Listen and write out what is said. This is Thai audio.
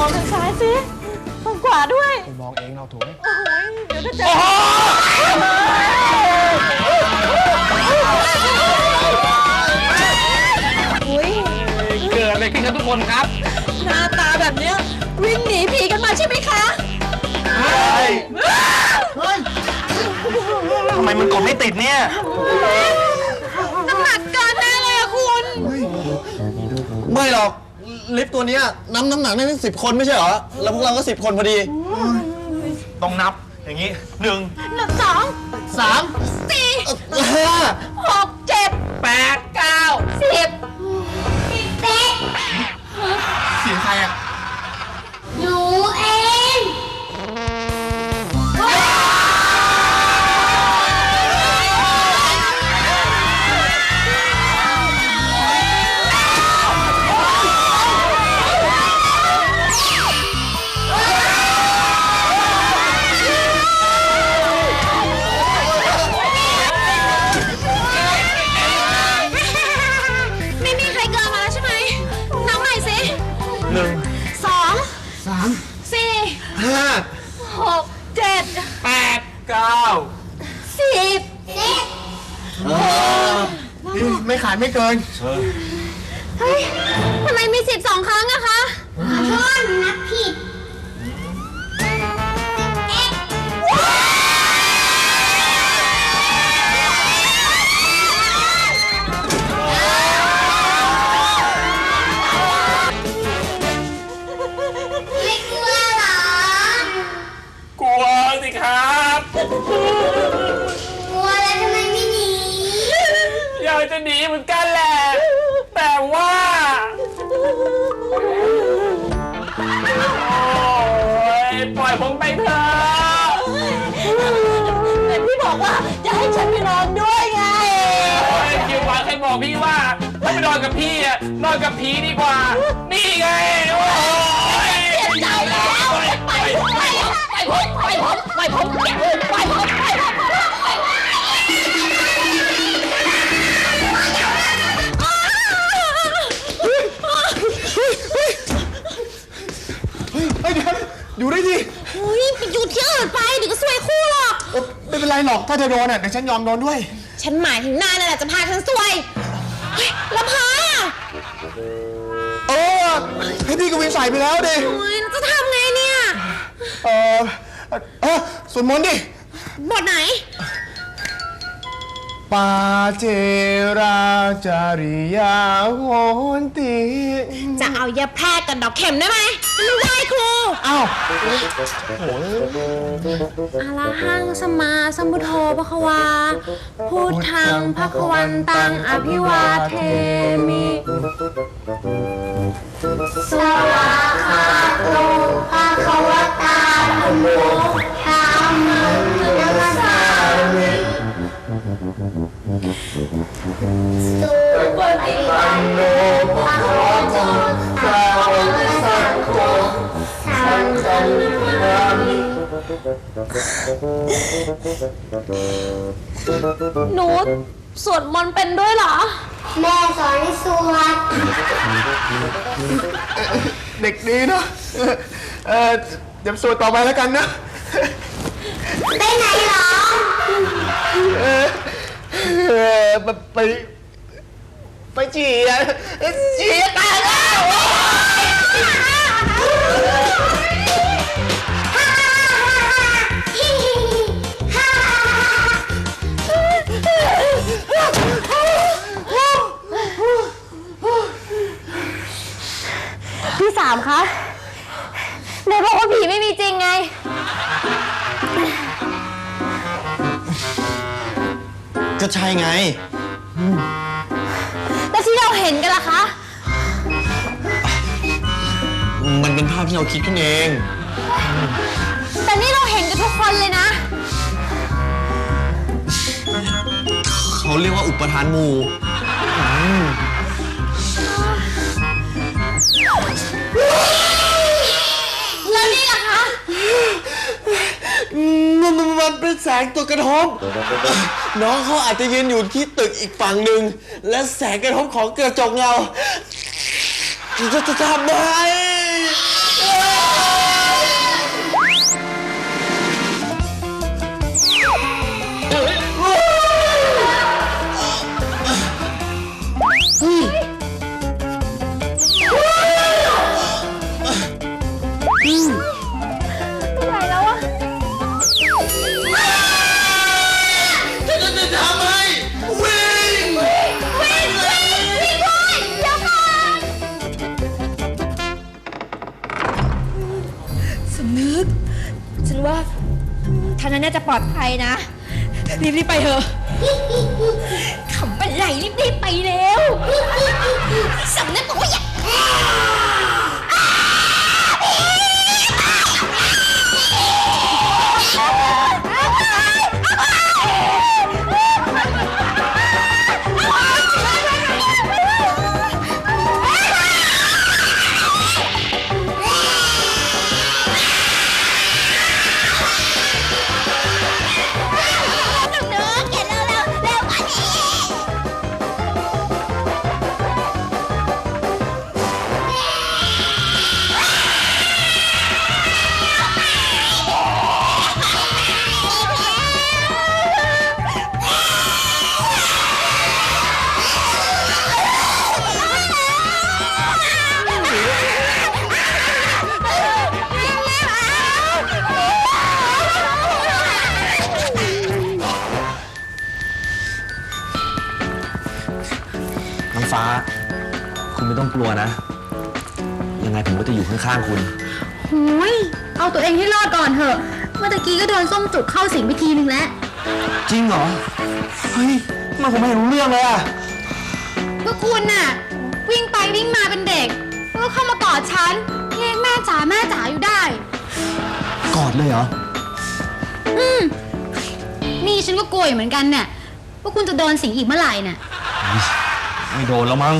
มองทางซ้ายสิทางขวาด้วยมองเองเราถูกไหม โอ้ยเดี๋ยวก็เจออุ้ยเกิดอะไรขึ้นครับทุกคนครับ หน้าตาแบบเนี้ยวิ่งหนีผีกันมาใช่ไหมคะ ทำไมมันกดไม่ติดเนี่ย น้ำหนักเกินแน่เลยอะคุณ ไม่หรอก ลิฟต์ตัวเนี้ยน้ำน้ำหนักได้ตั้งสิบคนไม่ใช่เหรอ แล้วพวกเราก็สิบคนพอดีต้องนับอย่างนี้หนึ่งหนึ่งสองสามสี่ห้าหกเจ็ดแปดเก้า ไม่ขาดไม่เกิน เฮ้ยทำไมมีสิบสองครั้งอะคะขอโทษนับผิด ไม่กลัวเหรอ กลัวสิครับ อยากจะหนีเหมือนกันแหละ แต่ว่าโอ้ยปล่อยผมไปเถอะ แต่พี่บอกว่าจะให้ฉันไปนอนด้วยไง โอ้ยคิวหวานเคยบอกพี่ว่าถ้าไปนอนกับพี่อะนอนกับผีดีกว่า นี่ไงโอ้ย เจ็บใจแล้ว ไปผมไปไปผมไปผมไปผมไปผม เฮ้ยเดี๋ยวอยู่ได้ดิเฮ้ยไปอยู่ที่อื่นไปเดี๋ยวก็สวยคู่หรอก เอ้ยไม่เป็นไรหรอกถ้าเธอโดนอะเดี๋ยวฉันยอมโดนด้วย ฉันหมายถึงนายนั่นแหละจะพาฉันสวยเฮ้ยแล้วพาอะเออให้พี่กวินใส่ไปแล้วดิโอ้ยแล้วจะทำไงเนี่ย เออเออสวดมนต์ดิบทไหน ปาเจราจาริยาโหนติจะเอายาแพรกกับดอกเข็มได้ไหมไม่ได้ครูอ้าวอะระหังสมมาสัมพุทโธพะคะวาพูดทางพะคะวันตังอภิวาเทมิ หนูสวดมนต์เป็นด้วยเหรอ แม่สอนให้สวดเด็กดีเนาะเออเออเดี๋ยวสวดต่อไปแล้วกันนะ ไปไหนเหรอ เออเออไปไปไปจี่อะจี่ตายแล้วพี่ คะไหนบอกว่าผีไม่มีจริงไง ก็ใช่ไง แล้วที่เราเห็นกันล่ะคะ มันเป็นภาพที่เราคิดขึ้นเอง แต่นี่เราเห็นกันทุกคนเลยนะ เขาเรียกว่าอุปทานหมู่แล้ แสงตัวกระทบ น้องเขาอาจจะยืนอยู่ที่ตึกอีกฝั่งหนึ่งและแสงกระทบของกระจกเงาจะจะทำไม นึก ฉันว่าทางนั้นน่าจะปลอดภัยนะ รีบๆไปเถอะขำอะไรรีบๆไปเร็วสำนักบอกว่าอย่า ฟ้า คุณไม่ต้องกลัวนะ ยังไงผมก็จะอยู่ข้างๆคุณโอ้ยเอาตัวเองให้รอดก่อนเถอะ เมื่อตะกี้ก็โดนส้มจุกเข้าสิงไปทีนึงแล้ว จริงเหรอ เฮ้ยทำไมันผมไม่รู้เรื่องเลยอะก็คุณน่ะ วิ่งไปวิ่งมาเป็นเด็กแล้วก็เข้ามากอดฉันเรียกแม่จ๋าแม่จ๋าอยู่ได้ กอดเลยเหรอ อืม นี่ฉันก็กลัวอยู่เหมือนกันเนี่ยว่าคุณจะโดนสิงอีกเมื่อไหร่น่ะ ไม่โดนแล้วมั้ง